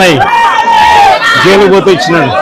Nanayya jail పోతే ఇచ్చినాడు.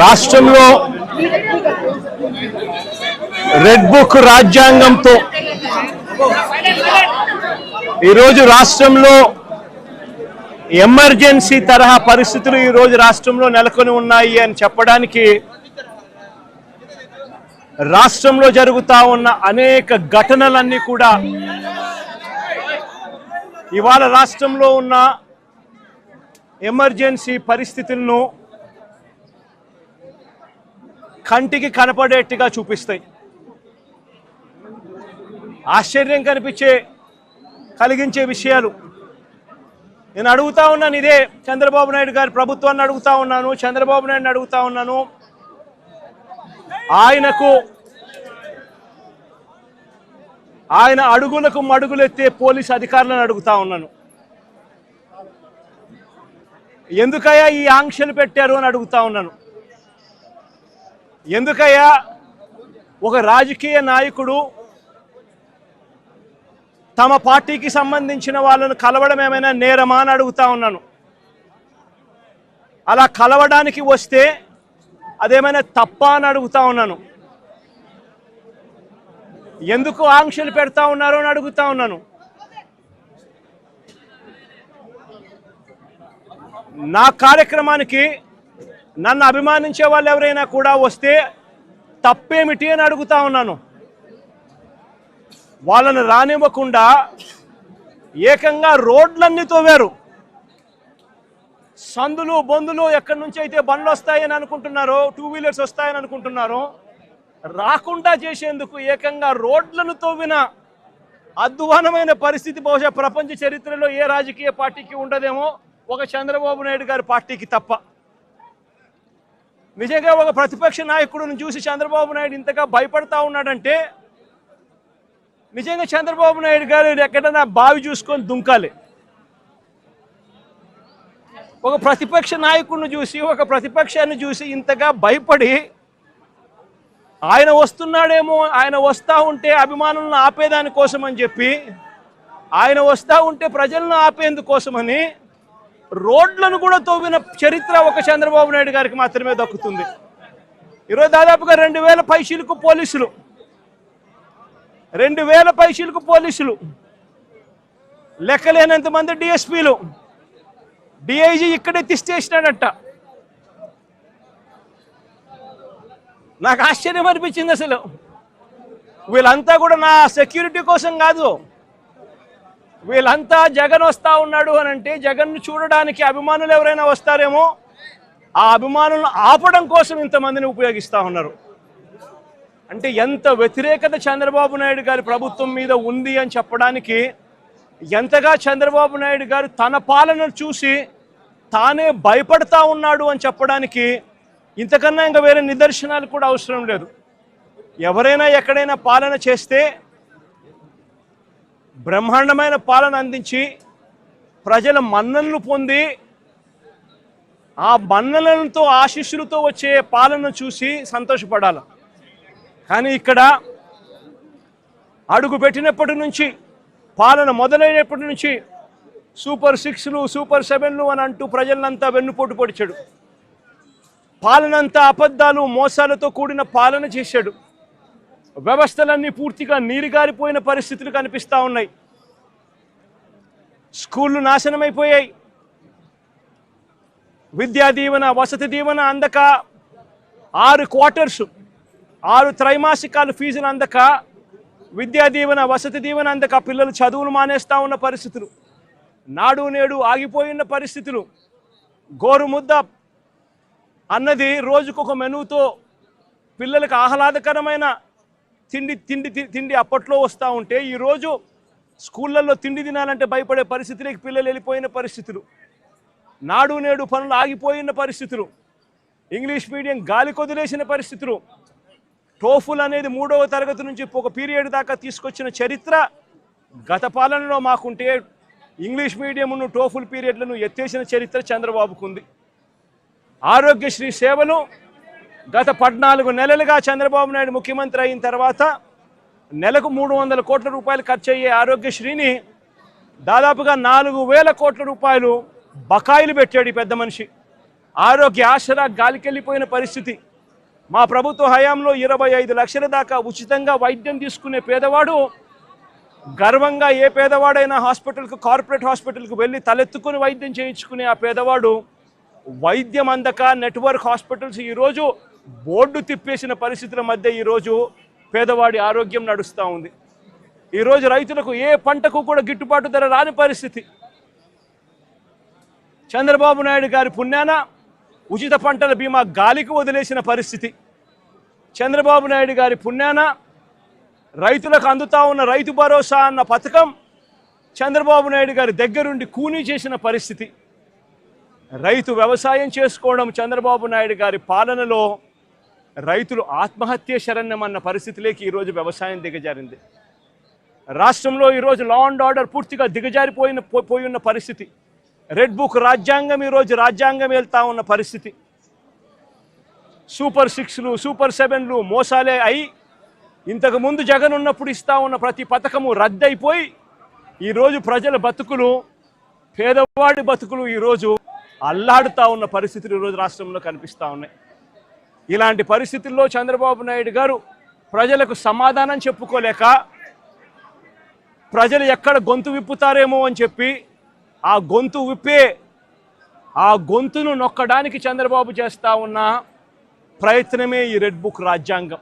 రాష్ట్రంలో రెడ్ బుక్ రాజ్యాంగంతో ఈరోజు రాష్ట్రంలో ఎమర్జెన్సీ తరహా పరిస్థితులు ఈరోజు రాష్ట్రంలో నెలకొని ఉన్నాయి అని చెప్పడానికి రాష్ట్రంలో జరుగుతూ ఉన్న అనేక ఘటనలన్నీ కూడా ఇవాళ రాష్ట్రంలో ఉన్న ఎమర్జెన్సీ పరిస్థితులను కంటికి కనపడేట్టుగా చూపిస్తాయి. ఆశ్చర్యం కనిపించే కలిగించే విషయాలు. నేను అడుగుతా ఉన్నాను ఇదే చంద్రబాబు నాయుడు గారి ప్రభుత్వాన్ని అడుగుతా ఉన్నాను చంద్రబాబు నాయుడుని అడుగుతా ఉన్నాను. ఆయనకు ఆయన అడుగులకు మడుగులెత్తే పోలీస్ అధికారులను అడుగుతా ఉన్నాను. ఎందుకయ్యా ఈ ఆంక్షలు పెట్టారు అని అడుగుతా ఉన్నాను. ఎందుకయ్యా ఒక రాజకీయ నాయకుడు తమ పార్టీకి సంబంధించిన వాళ్ళను కలవడం ఏమైనా నేరమా అని అడుగుతా ఉన్నాను. అలా కలవడానికి వస్తే అదేమైనా తప్ప అని అడుగుతా ఉన్నాను. ఎందుకు ఆంక్షలు పెడతా ఉన్నారు అని అడుగుతా ఉన్నాను. నా కార్యక్రమానికి నన్ను అభిమానించే వాళ్ళు ఎవరైనా కూడా వస్తే తప్పేమిటి అని అడుగుతా ఉన్నాను. వాళ్ళని రానివ్వకుండా ఏకంగా రోడ్లన్నీ తోవారు. సందులు బొందులు ఎక్కడి నుంచి అయితే బండ్లు వస్తాయని అనుకుంటున్నారో టూ వీలర్స్ వస్తాయని అనుకుంటున్నారో రాకుండా చేసేందుకు ఏకంగా రోడ్లను తవ్విన అధ్వానమైన పరిస్థితి బహుశా ప్రపంచ చరిత్రలో ఏ రాజకీయ పార్టీకి ఉండదేమో ఒక చంద్రబాబు నాయుడు గారి పార్టీకి తప్ప. నిజంగా ఒక ప్రతిపక్ష నాయకుడిని చూసి చంద్రబాబు నాయుడు ఇంతగా భయపడతా ఉన్నాడంటే నిజంగా చంద్రబాబు నాయుడు గారు ఎక్కడైనా బావి చూసుకొని దుంకాలి. ఒక ప్రతిపక్ష నాయకుడిని చూసి ఒక ప్రతిపక్షాన్ని చూసి ఇంతగా భయపడి ఆయన వస్తున్నాడేమో ఆయన వస్తూ ఉంటే అభిమానులను ఆపేదాని కోసం అని చెప్పి ఆయన వస్తూ ఉంటే ప్రజలను ఆపేందుకోసమని రోడ్లను కూడా తోవిన చరిత్ర ఒక చంద్రబాబు నాయుడు గారికి మాత్రమే దక్కుతుంది. ఈరోజు దాదాపుగా రెండు వేల పైసీలకు పోలీసులు. రెండు వేల పైసీలకు పోలీసులు. లెక్కలేనంత మంది డిఎస్పీలు. డిఐజీ ఇక్కడే తిష్టేసినాడట. నాకు ఆశ్చర్యం అనిపించింది అసలు. వీళ్ళంతా కూడా నా సెక్యూరిటీ కోసం కాదు. వీళ్ళంతా జగన్ వస్తా ఉన్నాడు అని అంటే జగన్ను చూడడానికి అభిమానులు ఎవరైనా వస్తారేమో ఆ అభిమానులను ఆపడం కోసం ఇంతమందిని ఉపయోగిస్తూ ఉన్నారు. అంటే ఎంత వ్యతిరేకత చంద్రబాబు నాయుడు గారి ప్రభుత్వం మీద ఉంది అని చెప్పడానికి ఎంతగా చంద్రబాబు నాయుడు గారు తన పాలనను చూసి తానే భయపడతా ఉన్నాడు అని చెప్పడానికి ఇంతకన్నా ఇంకా వేరే నిదర్శనాలు కూడా అవసరం లేదు. ఎవరైనా ఎక్కడైనా పాలన చేస్తే బ్రహ్మాండమైన పాలన అందించి ప్రజల మన్ననలు పొంది ఆ మన్ననలతో ఆశీస్సులతో వచ్చే పాలన చూసి సంతోషపడాలి. కానీ ఇక్కడ అడుగు పెట్టినప్పటి నుంచి పాలన మొదలైనప్పటి నుంచి సూపర్ సిక్స్లు సూపర్ సెవెన్లు అని అంటూ ప్రజలంతా వెన్నుపోటు పొడిచాడు. పాలనంతా అబద్ధాలు మోసాలతో కూడిన పాలన చేశాడు. వ్యవస్థలన్నీ పూర్తిగా నీరుగారిపోయిన పరిస్థితులు కనిపిస్తూ ఉన్నాయి. స్కూళ్ళు నాశనమైపోయాయి. విద్యా దీవెన వసతి దీవెన అందక ఆరు క్వార్టర్స్ ఆరు త్రైమాసికాలు ఫీజులు అందక విద్యా దీవెన వసతి దీవెన అందక పిల్లలు చదువులు మానేస్తూ ఉన్న పరిస్థితులు. నాడు నేడు ఆగిపోయిన పరిస్థితులు. గోరుముద్ద అన్నది రోజుకొక మెనూతో పిల్లలకు ఆహ్లాదకరమైన తిండి తిండి తి- తిండి అప్పట్లో వస్తూ ఉంటే ఈరోజు స్కూళ్ళల్లో తిండి తినాలంటే భయపడే పరిస్థితులకి పిల్లలు వెళ్ళిపోయిన పరిస్థితులు. నాడు నేడు పనులు ఆగిపోయిన పరిస్థితులు. ఇంగ్లీష్ మీడియం గాలి కొదిలేసిన పరిస్థితులు. టోఫుల్ అనేది మూడవ తరగతి నుంచి ఒక పీరియడ్ దాకా తీసుకొచ్చిన చరిత్ర గత పాలనలో మాకుంటే ఇంగ్లీష్ మీడియంను టోఫుల్ పీరియడ్లను ఎత్తేసిన చరిత్ర చంద్రబాబుకు ఉంది. ఆరోగ్యశ్రీ సేవలు గత పద్నాలుగు నెలలుగా చంద్రబాబు నాయుడు ముఖ్యమంత్రి అయిన తర్వాత నెలకు మూడు వందల కోట్ల రూపాయలు ఖర్చు అయ్యే ఆరోగ్యశ్రీని దాదాపుగా నాలుగు వేల కోట్ల రూపాయలు బకాయిలు పెట్టాడు ఈ పెద్ద మనిషి. ఆరోగ్య ఆసరా గాలికెళ్ళిపోయిన పరిస్థితి. మా ప్రభుత్వ హయాంలో ఇరవై ఐదు లక్షల దాకా ఉచితంగా వైద్యం తీసుకునే పేదవాడు గర్వంగా ఏ పేదవాడైనా హాస్పిటల్కు కార్పొరేట్ హాస్పిటల్కి వెళ్ళి తలెత్తుకుని వైద్యం చేయించుకునే ఆ పేదవాడు వైద్యం అందక నెట్వర్క్ హాస్పిటల్స్ ఈరోజు బోర్డు తిప్పేసిన పరిస్థితుల మధ్య ఈరోజు పేదవాడి ఆరోగ్యం నడుస్తూ ఉంది. ఈరోజు రైతులకు ఏ పంటకు కూడా గిట్టుబాటు ధర రాని పరిస్థితి. చంద్రబాబు నాయుడు గారి పుణ్యాన ఉచిత పంటల బీమా గాలికి వదిలేసిన పరిస్థితి. చంద్రబాబు నాయుడు గారి పుణ్యాన రైతులకు అందుతా ఉన్న రైతు భరోసా అన్న పథకం చంద్రబాబు నాయుడు గారి దగ్గరుండి కూనీ చేసిన పరిస్థితి. రైతు వ్యవసాయం చేసుకోవడం చంద్రబాబు నాయుడు గారి పాలనలో రైతులు ఆత్మహత్య శరణ్యమన్న పరిస్థితిలోకి ఈరోజు వ్యవసాయం దిగజారింది. రాష్ట్రంలో ఈరోజు లా అండ్ ఆర్డర్ పూర్తిగా దిగజారిపోయిన పో- పోయి ఉన్న పరిస్థితి. రెడ్ బుక్ రాజ్యాంగం ఈరోజు రాజ్యాంగం వెళ్తా ఉన్న పరిస్థితి. సూపర్ సిక్స్లు సూపర్ సెవెన్లు మోసాలే అయి ఇంతకు ముందు జగన్ ఉన్నప్పుడు ఇస్తా ఉన్న ప్రతి పథకము రద్దయిపోయి ఈరోజు ప్రజల బతుకులు పేదవాడి బతుకులు ఈరోజు అల్లాడుతూ ఉన్న పరిస్థితులు ఈరోజు రాష్ట్రంలో కనిపిస్తూ ఉన్నాయి. ఇలాంటి పరిస్థితుల్లో చంద్రబాబు నాయుడు గారు ప్రజలకు సమాధానం చెప్పుకోలేక ప్రజలు ఎక్కడ గొంతు విప్పుతారేమో అని చెప్పి ఆ గొంతు విప్పే ఆ గొంతును నొక్కడానికి చంద్రబాబు చేస్తా ఉన్న ప్రయత్నమే ఈ రెడ్ బుక్ రాజ్యాంగం.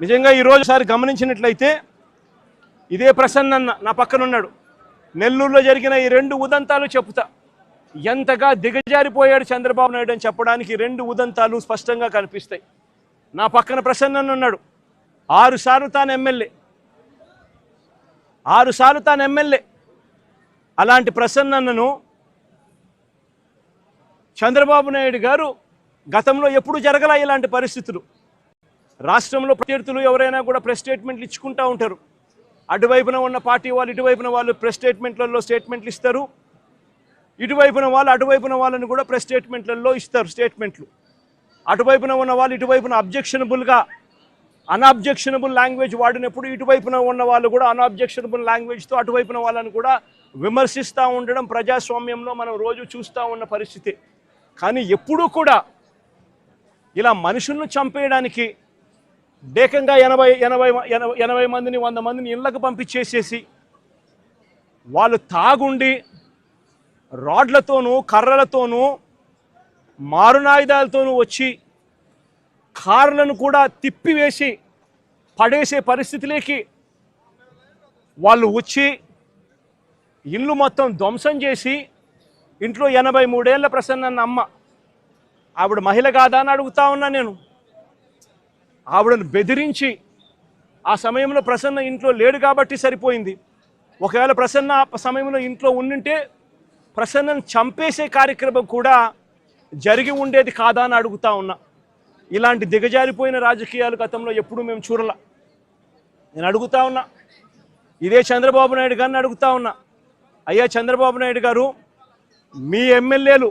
నిజంగా ఈరోజు సారి గమనించినట్లయితే ఇదే ప్రసన్న నా పక్కన ఉన్నాడు. నెల్లూరులో జరిగిన ఈ రెండు ఉదంతాలు చెప్తా ఎంతగా దిగజారిపోయాడు చంద్రబాబు నాయుడు అని చెప్పడానికి రెండు ఉదంతాలు స్పష్టంగా కనిపిస్తాయి. నా పక్కన ప్రసన్న ఉన్నాడు. ఆరుసార్లు తాను ఎమ్మెల్యే. ఆరుసార్లు తాను ఎమ్మెల్యే. అలాంటి ప్రసన్నను చంద్రబాబు నాయుడు గారు గతంలో ఎప్పుడు జరగల ఇలాంటి పరిస్థితులు. రాష్ట్రంలో ప్రత్యర్థులు ఎవరైనా కూడా ప్రెస్ స్టేట్మెంట్లు ఇచ్చుకుంటూ ఉంటారు. అటువైపున ఉన్న పార్టీ వాళ్ళు ఇటువైపున వాళ్ళు ప్రెస్ స్టేట్మెంట్లలో స్టేట్మెంట్లు ఇస్తారు. ఇటువైపున వాళ్ళు అటువైపున వాళ్ళని కూడా ప్రెస్ స్టేట్మెంట్లలో ఇస్తారు స్టేట్మెంట్లు. అటువైపున ఉన్న వాళ్ళు ఇటువైపున అబ్జెక్షనబుల్గా అన్అబ్జెక్షనబుల్ లాంగ్వేజ్ వాడినప్పుడు ఇటువైపున ఉన్న వాళ్ళు కూడా అన్అబ్జెక్షనబుల్ లాంగ్వేజ్తో అటువైపున వాళ్ళని కూడా విమర్శిస్తూ ఉండడం ప్రజాస్వామ్యంలో మనం రోజు చూస్తూ ఉన్న పరిస్థితి. కానీ ఎప్పుడూ కూడా ఇలా మనుషులను చంపేయడానికి ఏకంగా ఎనభై ఎనభై ఎనభై ఎనభై మందిని వంద మందిని ఇళ్ళకు పంపించేసేసి వాళ్ళు తాగుండి రాడ్లతోనూ కర్రలతోనూ మారునాయుధాలతోనూ వచ్చి కార్లను కూడా తిప్పివేసి పడేసే పరిస్థితిలోకి వాళ్ళు వచ్చి ఇల్లు మొత్తం ధ్వంసం చేసి ఇంట్లో ఎనభై మూడేళ్ళ ప్రసన్న అమ్మ. ఆవిడ మహిళ కాదా అని అడుగుతా ఉన్నా నేను. ఆవిడను బెదిరించి ఆ సమయంలో ప్రసన్న ఇంట్లో లేడు కాబట్టి సరిపోయింది. ఒకవేళ ప్రసన్న ఆ సమయంలో ఇంట్లో ఉండింటే ప్రసన్నను చంపేసే కార్యక్రమం కూడా జరిగి ఉండేది కాదా అని అడుగుతా ఉన్నా. ఇలాంటి దిగజారిపోయిన రాజకీయాలు గతంలో ఎప్పుడూ మేము చూడల. నేను అడుగుతా ఉన్నా. ఇదే చంద్రబాబు నాయుడు గారిని అడుగుతా ఉన్నా. అయ్యా చంద్రబాబు నాయుడు గారు మీ ఎమ్మెల్యేలు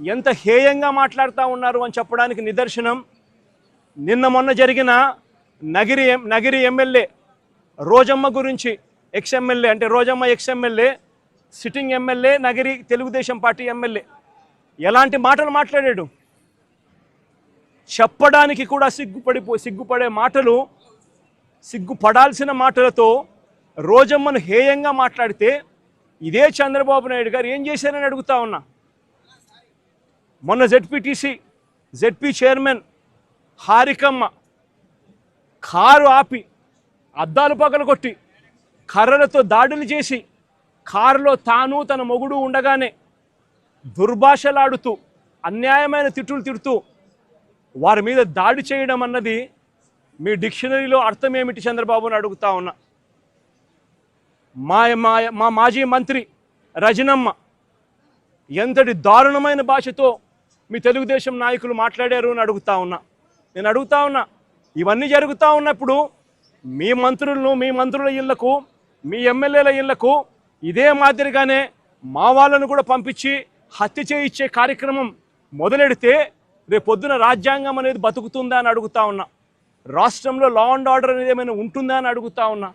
ఎంత హేయంగా మాట్లాడుతూ ఉన్నారు అని చెప్పడానికి నిదర్శనం. నిన్న మొన్న జరిగిన నగిరి ఎం- నగిరి ఎమ్మెల్యే రోజమ్మ గురించి ఎక్స్ ఎమ్మెల్యే అంటే Rojamma ex MLA sitting MLA Nagari Telugu Desam party MLA. ఎలాంటి మాటలు మాట్లాడాడు? చెప్పడానికి కూడా సిగ్గుపడిపో సిగ్గుపడే మాటలు సిగ్గుపడాల్సిన మాటలతో రోజమ్మను హేయంగా మాట్లాడితే ఇదే చంద్రబాబు నాయుడు గారు ఏం చేశారని అడుగుతా ఉన్నా. మొన్న జెడ్పీటీసీ జెడ్పీ చైర్మన్ హారికమ్మ కారు ఆపి అద్దాలు పగలు కొట్టి కర్రలతో దాడులు చేసి కారులో తాను తన మొగుడు ఉండగానే దుర్భాషలాడుతూ అన్యాయమైన తిట్టులు తిడుతూ వారి మీద దాడి చేయడం అన్నది మీ డిక్షనరీలో అర్థం ఏమిటి చంద్రబాబు అని అడుగుతా ఉన్నా. మా మా మా మాజీ మంత్రి రజనమ్మ ఎంతటి దారుణమైన భాషతో మీ తెలుగుదేశం నాయకులు మాట్లాడారు అని అడుగుతా ఉన్నా. నేను అడుగుతా ఉన్నా ఇవన్నీ జరుగుతూ ఉన్నప్పుడు మీ మంత్రులను మీ మంత్రుల ఇళ్ళకు మీ ఎమ్మెల్యేల ఇళ్ళకు ఇదే మాదిరిగానే మా వాళ్ళను కూడా పంపించి హత్య చేయించే కార్యక్రమం మొదలెడితే రేపు పొద్దున రాజ్యాంగం అనేది బతుకుతుందా అని అడుగుతా ఉన్నా. రాష్ట్రంలో లా అండ్ ఆర్డర్ అనేది ఏమైనా ఉంటుందా అని అడుగుతా ఉన్నా.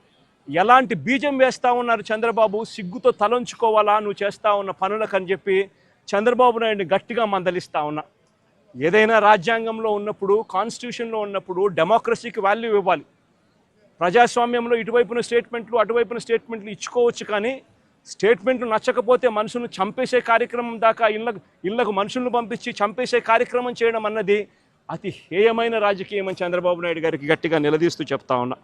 ఎలాంటి బీజం వేస్తా ఉన్నారు చంద్రబాబు? సిగ్గుతో తలంచుకోవాలా? నువ్వు చేస్తా ఉన్న పనులకని చెప్పి చంద్రబాబు నాయుడిని గట్టిగా మందలిస్తా ఉన్నా. ఏదైనా రాజ్యాంగంలో ఉన్నప్పుడు కాన్స్టిట్యూషన్లో ఉన్నప్పుడు డెమోక్రసీకి వాల్యూ ఇవ్వాలి. ప్రజాస్వామ్యంలో ఇటువైపున స్టేట్మెంట్లు అటువైపున స్టేట్మెంట్లు ఇచ్చుకోవచ్చు కానీ స్టేట్మెంట్లు నచ్చకపోతే మనుషులను చంపేసే కార్యక్రమం దాకా ఇళ్ళకు ఇళ్ళకు మనుషులను పంపించి చంపేసే కార్యక్రమం చేయడం అన్నది అతి హేయమైన రాజకీయం అని చంద్రబాబు నాయుడు గారికి గట్టిగా నిలదీస్తూ చెప్తా ఉన్నా.